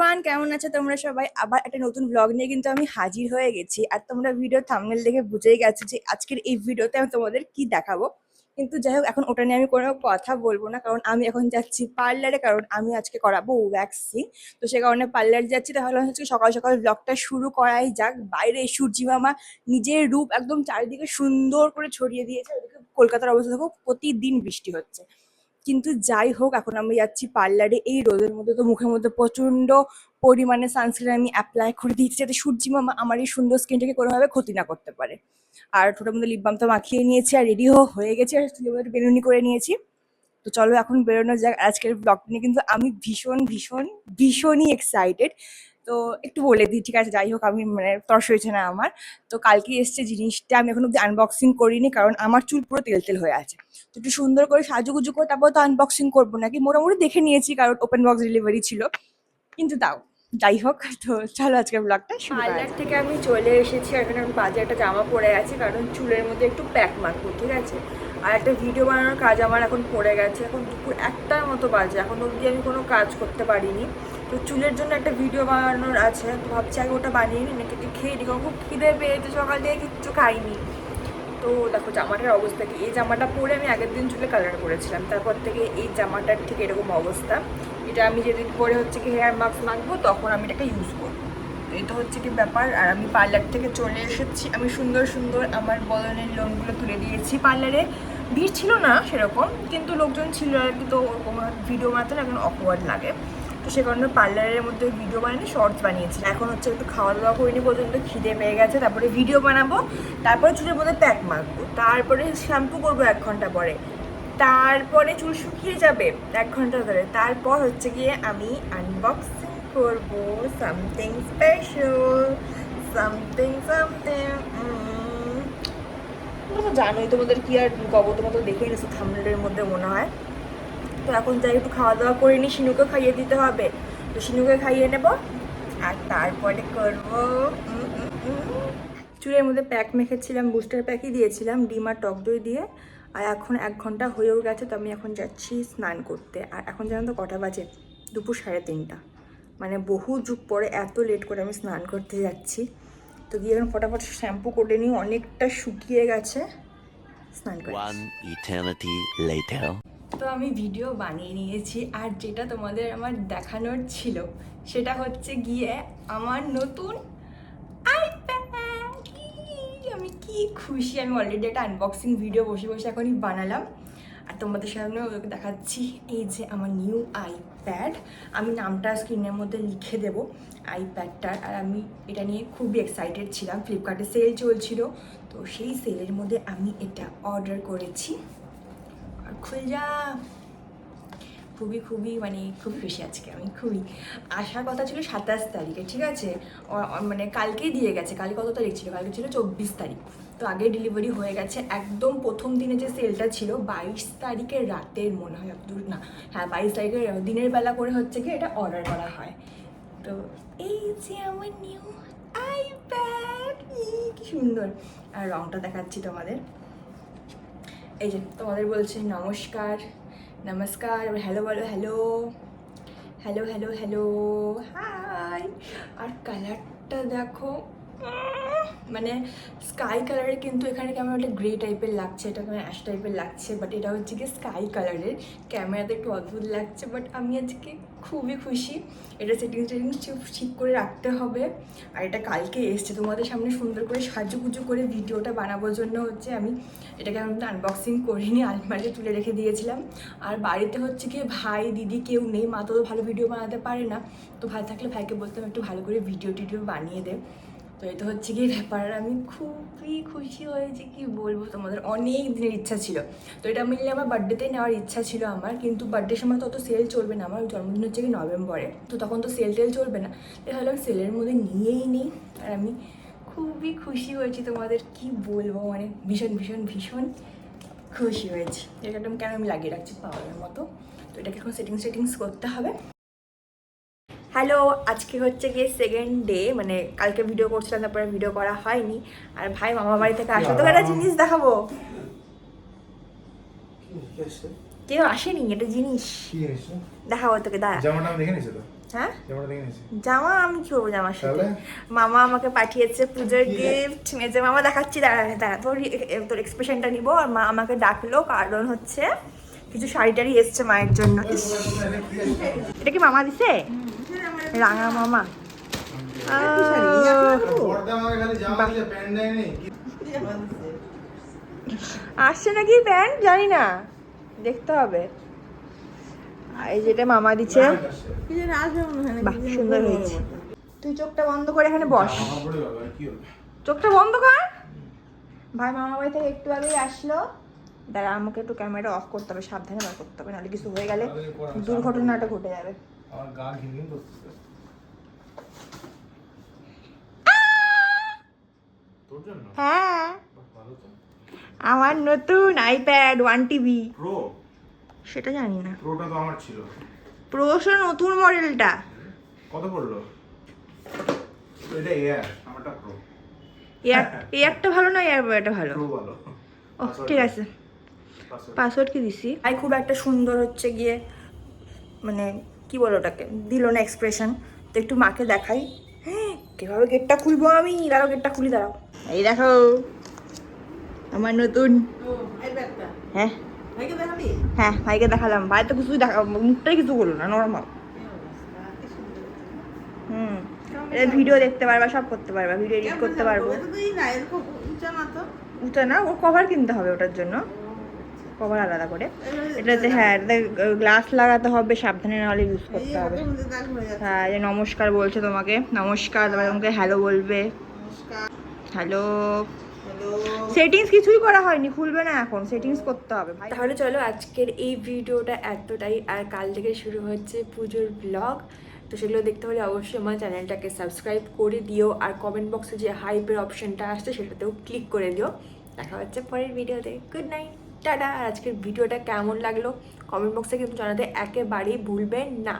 Everyone কেমন আছো তোমরা সবাই? আবার একটা নতুন ব্লগ নিয়ে কিন্তু আমি হাজির হয়ে গেছি। আর তোমরা ভিডিও থাম্বনেল দেখে বুঝেই গেছো যে আজকের এই ভিডিওতে আমি তোমাদের কি দেখাবো। কিন্তু যাই হোক, এখন ওটা নিয়ে আমি কোনো কথা বলব না, কারণ আমি এখন যাচ্ছি পার্লারে কারণ আমি আজকে করাবো ওয়্যাক্সিং তো সে কারণে পার্লার যাচ্ছি, তাহলে হচ্ছে সকাল সকাল ব্লগটা শুরু করাই যাক। বাইরে সূর্যি মামা নিজের রূপ একদম চারিদিকে সুন্দর করে ছড়িয়ে দিয়েছে। কলকাতার অবস্থা দেখো, প্রতিদিন বৃষ্টি হচ্ছে। কিন্তু যাই হোক, এখন আমি যাচ্ছি পার্লারে। এই রোদের মধ্যে তো মুখের মধ্যে প্রচণ্ড পরিমাণে সানস্ক্রিন আমি অ্যাপ্লাই করে দিয়েছি যাতে সূর্যি মামা আমার এই সুন্দর স্কিনটাকে কোনোভাবে ক্ষতি না করতে পারে। আর ঠোঁটের মধ্যে লিপ বাম তো মাখিয়ে নিয়েছি আর রেডিও হয়ে গেছি আর বেনুনি করে নিয়েছি। তো চলো এখন বেরোনো যাক। আজকের ব্লগটা নিয়ে কিন্তু আমি ভীষণ ভীষণ, ভীষণই এক্সাইটেড তো একটু বলে দিই ঠিক আছে? যাই হোক আমি মানে তর্স হয়েছে না আমার। তো কালকে এসছে জিনিসটা আমি এখন অব্দি আনবক্সিং করিনি কারণ আমার চুল পুরো তেল তেল হয়ে আছে। তো একটু সুন্দর করে সাজুগুজু করে তারপর তো আনবক্সিং করব নাকি? মোটামুটি দেখে নিয়েছি কারণ ওপেন বক্স ডেলিভারি ছিল। কিন্তু তাও যাই হোক তো চলো আজকের ব্লগটা পার্লার থেকে আমি চলে এসেছি আর এখানে আমি বাজে একটা জামা পরে আছি কারণ চুলের মধ্যে একটু প্যাক মারবো ঠিক আছে? আর একটা ভিডিও বানানোর কাজ আমার এখন পড়ে গেছে এখন দুপুর একটার মতো বাজে এখন অবধি আমি কোনো কাজ করতে পারিনি। তো চুলের জন্য একটা ভিডিও বানানোর আছে, তো ভাবছি আগে ওটা বানিয়ে নিই, নাকি খেয়ে কারণ খুব খিদে পেয়েছে, সকাল থেকে কিচ্ছু খাইনি। তো দেখো, জামাটার অবস্থা কি? এই জামাটা পরে আমি আগের দিন চুলে কালার করেছিলাম। তারপর থেকে এই জামাটার ঠিক এরকম অবস্থা। এটা আমি যেদিন পরে হচ্ছে কি হেয়ার মাস্ক মাখবো, তখন আমি এটাকে ইউজ করব। তো এটা হচ্ছে কি ব্যাপার? আর আমি পার্লার থেকে চলে এসেছি। আমি সুন্দর সুন্দর আমার বদনের লোনগুলো তুলে দিয়েছি পার্লারে ভিড় ছিল না সেরকম, কিন্তু লোকজন ছিল আর কি, তো ওরকম ভিডিও বানাতে না এখন অকওয়ার্ড লাগে। তো সে কারণে পার্লারের মধ্যে ভিডিও বানিয়ে শর্টস বানিয়েছি এখন হচ্ছে একটু খাওয়া দাওয়া করিনি পর্যন্ত, খিদে পেয়ে গেছে, তারপরে ভিডিও বানাবো, তারপরে চুলের মধ্যে প্যাক মাখবো। তারপরে শ্যাম্পু করব এক ঘণ্টা পরে। তারপরে চুল শুকিয়ে যাবে এক ঘণ্টা ধরে। তারপর হচ্ছে গিয়ে আমি আনবক্সিং করব। সামথিং স্পেশাল সামথিং সামথিং তোমরা তো জানোই, তোমাদের কি আর গব তোমরা তো দেখেই নিছো থামলের মধ্যে মনে হয়। তো এখন যাই একটু খাওয়া দাওয়া করে নি শিনুকে খাইয়ে দিতে হবে। তো শিনুকে খাইয়ে নেব আর তারপরে করব। চুলের মধ্যে প্যাক মেখেছিলাম বুস্টার প্যাকই দিয়েছিলাম ডিম আর টক দই দিয়ে। আর এখন এক ঘণ্টা হয়েও গেছে তো আমি এখন যাচ্ছি স্নান করতে। আর এখন জানো তো কটা বাজে? দুপুর সাড়ে তিনটা। মানে বহু যুগ পরে এত লেট করে আমি স্নান করতে যাচ্ছি। তো গিয়ে এখন ফটাফট শ্যাম্পু করে নিই অনেকটা শুকিয়ে গেছে স্নান করে One eternity later. তো আমি ভিডিও বানিয়ে নিয়েছি আর যেটা তোমাদের আমার দেখানোর ছিল, সেটা হচ্ছে গিয়ে আমার নতুন আমি কি খুশি, আমি অলরেডি একটা আনবক্সিং ভিডিও বসে বসে এখনই বানালাম। আর তোমাদের সামনে ওদেরকে দেখাচ্ছি, এই যে আমার নিউ আইপ্যাড আমি নামটা স্ক্রিনের মধ্যে লিখে দেব আইপ্যাডটার আর আমি এটা নিয়ে খুবই এক্সাইটেড ছিলাম। ফ্লিপকার্টে সেল চলছিল, তো সেই সেলের মধ্যে আমি এটা অর্ডার করেছি। যা। খুবই খুবই মানে খুব খুশি আজকে আমি, খুবই। আসার কথা ছিল সাতাশ তারিখে, ঠিক আছে? মানে কালকেই দিয়ে গেছে কালকে কত তারিখ ছিল? কালকে ছিল চব্বিশ তারিখ। তো আগে ডেলিভারি হয়ে গেছে, একদম প্রথম দিনে যে সেলটা ছিল, বাইশ তারিখের রাতের মনে হয় দূর না হ্যাঁ বাইশ তারিখের দিনের বেলা করে হচ্ছে কি এটা অর্ডার করা হয়। তো এই যে আমার নিউ আইপ্যাড কি সুন্দর। আর রংটা দেখাচ্ছি তোমাদের। এই যে তোমাদের বলছে নমস্কার নমস্কার হ্যালো বলো hello hello hello hello hi আর কালারটা দেখো মানে স্কাই কালারের কিন্তু এখানে কেমন একটা গ্রে টাইপের লাগছে, এটা কেমন অ্যাশ টাইপের লাগছে বাট এটা হচ্ছে কি স্কাই কালারের ক্যামেরাতে একটু অদ্ভুত লাগছে বাট আমি আজকে খুবই খুশি। এটা সেটিংস টেটিংস ঠিক করে রাখতে হবে। আর এটা কালকে এসছে, তোমাদের সামনে সুন্দর করে সাজুগুজু করে ভিডিওটা বানাবার জন্য হচ্ছে আমি এটাকে আমি আনবক্সিং করিনি, আলমারিতে তুলে রেখে দিয়েছিলাম। আর বাড়িতে হচ্ছে কি ভাই, দিদি কেউ নেই, মা তো ভালো ভিডিও বানাতে পারে না। তো ভাই থাকলে ভাইকে বলতাম একটু ভালো করে ভিডিও টিডিও বানিয়ে দে। তো এটা হচ্ছে গিয়ে ব্যাপার। আমি খুবই খুশি হয়েছি কি বলব, তোমাদের অনেক দিনের ইচ্ছা ছিল। তো এটা মিললে আমার বার্থডেতে নেওয়ার ইচ্ছা ছিল আমার, কিন্তু বার্থডের সময় তো অত সেল চলবে না। আমার জন্মদিন হচ্ছে কি নভেম্বরে। তো তখন তো সেল টেল চলবে না। তাই ভাবলাম সেলের মধ্যে নিয়েই নিই। আর আমি খুবই খুশি হয়েছি তোমাদের, কি বলব? মানে ভীষণ ভীষণ ভীষণ খুশি হয়েছি। এটা একদম কেন আমি লাগিয়ে রাখছি? পাওয়ারের মতো। তো এটাকে এখন সেটিংস সেটিংস করতে হবে। হ্যালো আজকে হচ্ছে গিয়ে সেকেন্ড ডে মানে কালকে ভিডিও করছিলাম তারপরে ভিডিও করা হয়নি আর ভাই মামা বাড়ি থেকে আসলে তোকে একটা জিনিস দেখাবো কেউ আসেনি এটা জিনিস? দেখাবো তোকে দাঁড়া জামাটা দেখে নিছি তো হ্যাঁ জামা আমি কি করব জামার সাথে মামা আমাকে পাঠিয়েছে পুজোর? গিফট মেজে মামা দেখাচ্ছি দাঁড়া দাঁড়া তোর তোর এক্সপ্রেশনটা নিব আর মা আমাকে ডাকলো কারণ হচ্ছে কিছু শাড়ি টাড়ি এসছে মায়ের জন্য এটা কি মামা দিছে রাঙা মামা। আসছে নাকি প্যান্ট? জানি না। দেখতে হবে। এই যেটা মামা দিচ্ছে। বাহ, সুন্দর হয়েছে। তুই চোখটা বন্ধ করে এখানে বস? চোখটা বন্ধ কর। ভাই, মামা বাড়ি থেকে একটু আগেই আসলো। দাঁড়া, আমাকে একটু ক্যামেরাটা অফ করতে হবে। সাবধানে বার করতে হবে, নাহলে কিছু হয়ে গেলে দুর্ঘটনাটা ঘটে যাবে। আমার গা ঘিন ঘিন করতেছে। হ্যাঁ। আমার নতুন আইপ্যাড ওয়ান টিভি Pro? সেটা জানি না Proটা তো আমার ছিল। প্রোশো নতুন মডেলটা কত পড়ল? এটা Air, আমারটা Pro। এয়ার এয়ারটা ভালো না এয়ার ভালো Pro ভালো। ও ঠিক আছে। পাসওয়ার্ড কি দিছি ভাই খুব একটা সুন্দর হচ্ছে গিয়ে মানে কি বলো ওটাকে? দিল না এক্সপ্রেশন তো একটু মাকে দেখাই। হ্যাঁ, কীভাবে গেটটা খুলবো আমি? দাঁড়াও গেটটা খুলি দাঁড়াও। এই দেখো আমার নতুন। হ্যাঁ। হ্যাঁ ভাইকে দেখালাম। ভাই তো কিছু দেখা মুখটাই কিছু বলল না নর্মাল হুম। এটা ভিডিও দেখতে পারবা সব করতে পারবা ভিডিও এডিট করতে পারব। ওটা না ওর কভার কিনতে হবে ওটার জন্য। কভার আলাদা করে। এটাতে হ্যাঁ এটাতে গ্লাস লাগাতে হবে, সাবধানে নাহলে ইউজ করতে হবে। হ্যাঁ যে নমস্কার বলছে তোমাকে। নমস্কার, তারপরে তোমাকে হ্যালো বলবে। হ্যালো সেটিংস কিছুই করা হয়নি, খুলবে না এখন সেটিংস করতে হবে তাহলে চলো আজকের এই ভিডিওটা এতটাই, আর কাল থেকে শুরু হচ্ছে পুজোর ব্লগ তো সেগুলো দেখতে হলে অবশ্যই আমার চ্যানেলটাকে সাবস্ক্রাইব করে দিও, আর কমেন্ট বক্সে যে হাইপের অপশনটা আসছে, সেটাতেও ক্লিক করে দিও। দেখা হচ্ছে পরের ভিডিওতে গুড নাইট টাটা। আর আজকের ভিডিওটা কেমন লাগল? কমেন্ট বক্সে কিন্তু জানাতে একেবারেই ভুলবেন না।